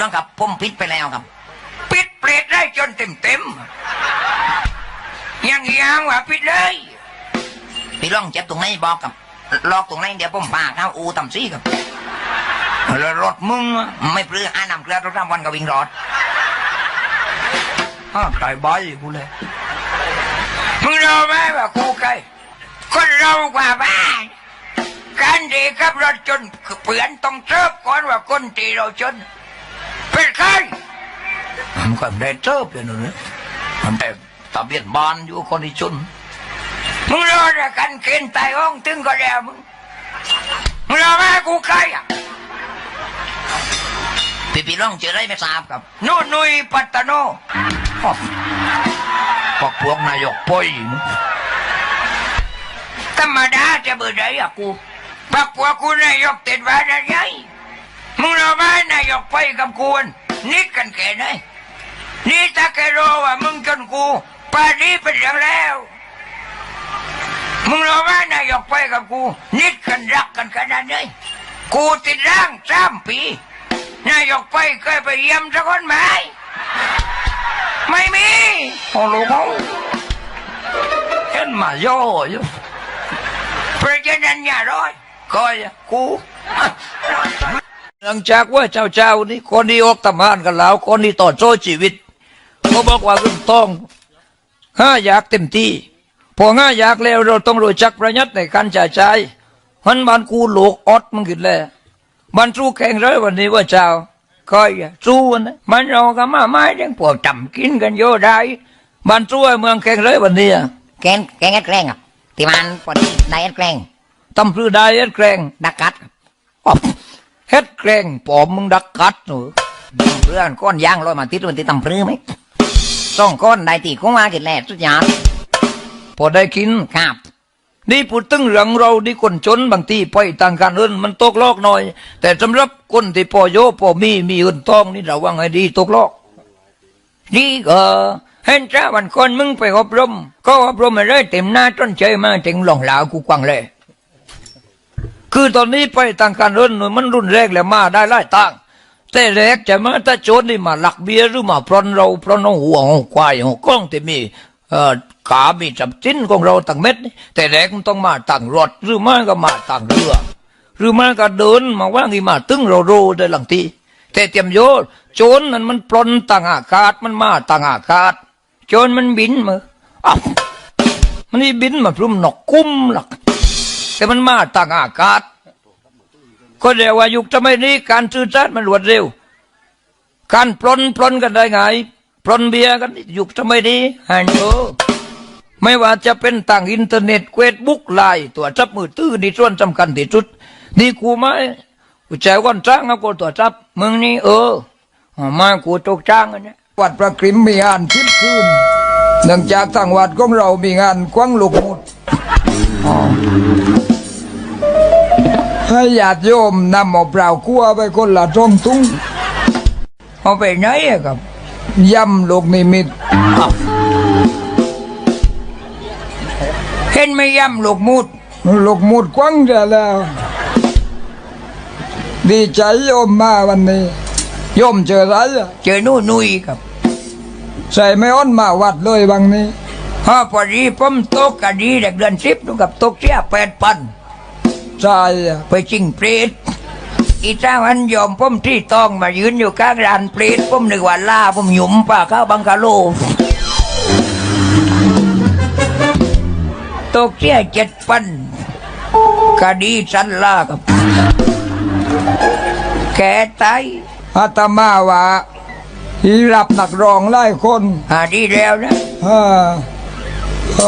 ร้องครับผมปิดไปแล้วครับปิดเปรตได้จนเต็มเต็มยังยังว่าปิดเลยพี่ร้องเจ็บตรงไหนบอกกับลอกตรงไหนเดี๋ยวผมพาเข้าอูตำซี่ครับแล้วรถมึงไม่เปลืออานำเกลือรถรำวันกับวิ่งรถอ้าวตายใบกูเลยมึงรู้ไหมว่ากูใครคนเรากว่าบ้านการดีกับรถจนเปลี่ยนต้องเจิบก่อนว่าคนตีเราจน เป็นใครมันก็ได้เจิบอยู่นะมันแต่ตะเบียนบานอยู่คนที่จนมึงรอจะกันเกณฑ์ตายห้องตึงก็แล้วมึงมึงรอแม่กูใครอะพี่พี่ร้องเจอได้ไม่ทราบครับนู่นนุยปัตตาโนอ้อพวกพวกนายกป่อยมึงธรรมดาจะเบื่อใจอะกูปักปัวกูนายกติดว่าได้ไง มึงรู้ไหมนายกไปกับกูนนิดกันแค่ไหนนี่ถ้าแกรู้ว่ามึงจนกูป่านนี้เป็นอย่างแล้วมึงรู้ไหมนายกไปกับกู นิดกันรักกันขนาดไหนกูติดร่างสามปี นายกไปเคยไปเยี่ยมสักคนไหมไม่มีโอ้โหเห็นมาโย่อยู่เพราะฉะนั้นอย่าร้อยคอยกู หลังจากว่าเจ้าเจ้านี่คนที่ออกตำหานกันแล้วคนที่ต่อโซ่ชีวิตเขาบอกว่าเรื่องต้องห้าอยากเต็มที่พอห้าอยากแล้วเราต้องรู้จักประหยัดในการจ่ายใช้มันบ้านกูโลกอดมันขึ้นแล้วมันสู้แข่งเลยวันนี้ว่าเจ้าคอยสู้นะมันเราก็มาไม่เรื่องพวกจำกินกันโยได้มันสู้ให้เมืองแข่งเลยวันนี้อะแกงแกงเอ็ดแกล้งอะที่มันพอดีได้เอ็ดแกล้งตำพรือได้เอ็ดแกรงดักกัดอ๊อบ เฮ็ดแกรงปอมมึงดักกัดหนูเพื่อนก้อนย่างลอยมาติดมันติดตำปรือไหมสองก้อนได้ตีของมากินแล่สุดยอดพอได้กินครับนี่พูดตึงเรื่องเราที่คนจนบางทีไปต่างกันเอินมันตกลอกหน่อย แต่สำหรับคนที่พอโยพอมีมีเอินทองนี่เราว่าไงดีตกลอกนี่ก็เห็นจ้าวันคนมึงไปอบรม ก็อบรมอะไรเต็มหน้าต้นใจมาถึงหลงเหลากูกวางเลย คือตอนนี้ไปต่างกันเอินมันรุนแรงแล้วมาได้ไล่ต่างแต่แรกจะมาถ้าโจรนี่มาหลักเบียร์หรือมาปล้นเราปล้นเอาหัวเอาควายเอากล้องที่มีเอ่อขามีจับจิ้นของเราต่างเม็ด แต่แรกมันต้องมาต่างรถหรือม่ก็มาต่างเรือ หรือม่ก็เดินมาว่างีมาตึงเราโรได้หลังทีแต่เตรียมโยนโจรนั้นมันปลนต่างอากาศมันมาต่างอากาศโจรมันบินมาอ้าวมันนี่บินมาพรุ่มนกคุ้มหลัก แต่มันมาต่างอากาศ ก็เรียกว่ายุคสมัยนี้การสื่อสารมันรวดเร็ว การปล้นปล้นกันได้ไงปล้นเบียร์กันยุคสมัยนี้ฮันโตไม่ว่าจะเป็นต่างอินเทอร์เน็ตเฟซบุ๊กไลน์ตัวจับมือตื้อนี่ส่วนสำคัญที่สุดนี่กูไหมกูใจก่อนจ้างเอากูตัวจับมึงนี่เออมากูตกจ้างอันเนี้ยวัดประกริมมีงานทิพคืนเนื่องจากทางวัดของเรามีงานควงลูกหมุด ให้ญาติโยมนำหมอเปล่าคั่วไปคนละท้องตุ้งเอาไปไหนอะครับยำลูกนิมิตเห็นไหม่ยำลูกมุดลูกมุดกว้างจะแล้ว ดีใจโยมมาวันนี้โยมเจออะไรอะเจอนู่นนุยครับ ใส่ไม่อ้อนมาวัดเลยบางนี้ฮะพอดีผมตกกันดีเด็กเดือนสิบนู่นกับตกเสียแปดพัน ใช่อะไปจิงเปรตอีเจ้าอันยอมผมที่ต้องมายืนอยู่ข้างร้านเปรตผมนึกว่าล่าผมหยุมป่าข้าบังกะโลตกเสียเจ็ดพันคดีสันลากับแกตายอาตมาว่าฮีรับหนักรองไล่คนหาดีแล้วนะอ่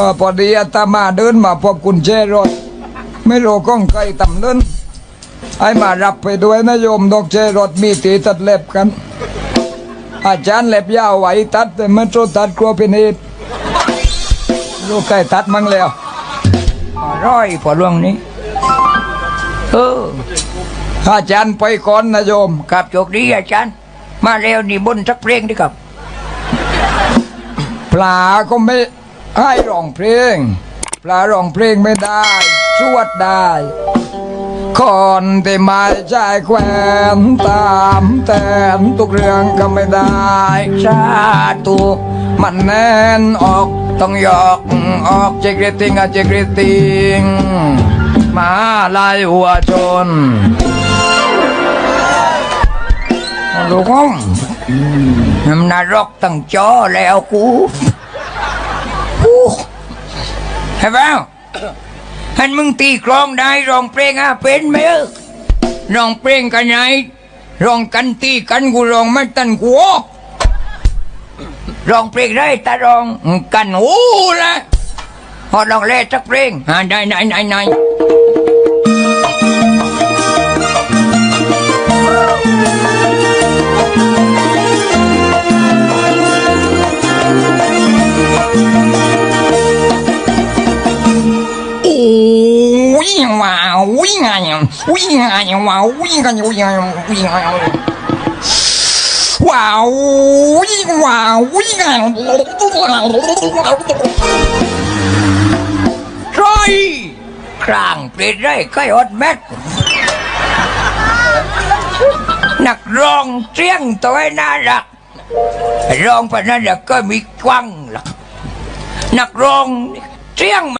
าพอดีอาตมาเดินมาพบกุญแจรถ ไม่รู้ก้องใครตำเล่นไอ้มารับไปด้วยนะโยมดอกเจรถมีตีตัดเล็บกัน อาจารย์เล็บยาวไหวตัดแต่มันโจตัดกลัวเป็นเหตุลูกไก่ตัดมั่งแล้วร้อยพอล่วงนี้ เอออาจารย์ไปก่อนนะโยมครับโชคดีอาจารย์ มาแล้วนี่บนสักเพลงดิครับปลาก็ไม่ให้ร้องเพลง ปลาร้องเพลงไม่ได้ สวดได้คนที่ไม่ใช่แควนตามแต่นทุกเรื่องก็ไม่ได้ชาตุมันแน่นออกต้องยอกออกเจกเรติงอะเจกเรติงมาลายหัวชนลูกงน้ำนรกตั้งจอแล้วกูกูเห็นไหมันมึงตีกลองได้ร้องเพลงอะเป็นไหมเออร้องเพลงกันไหนร้องกันตีกันกูร้องไม่ตันกูออกร้องเพลงได้แต่ร้องกันโอ้ละพอร้องเล่สักเพลงอ่าได้ไหนไหนไหน วิ่งไงว้าววิ่งกันวิ่งไงวิ่งไงว้าววิ่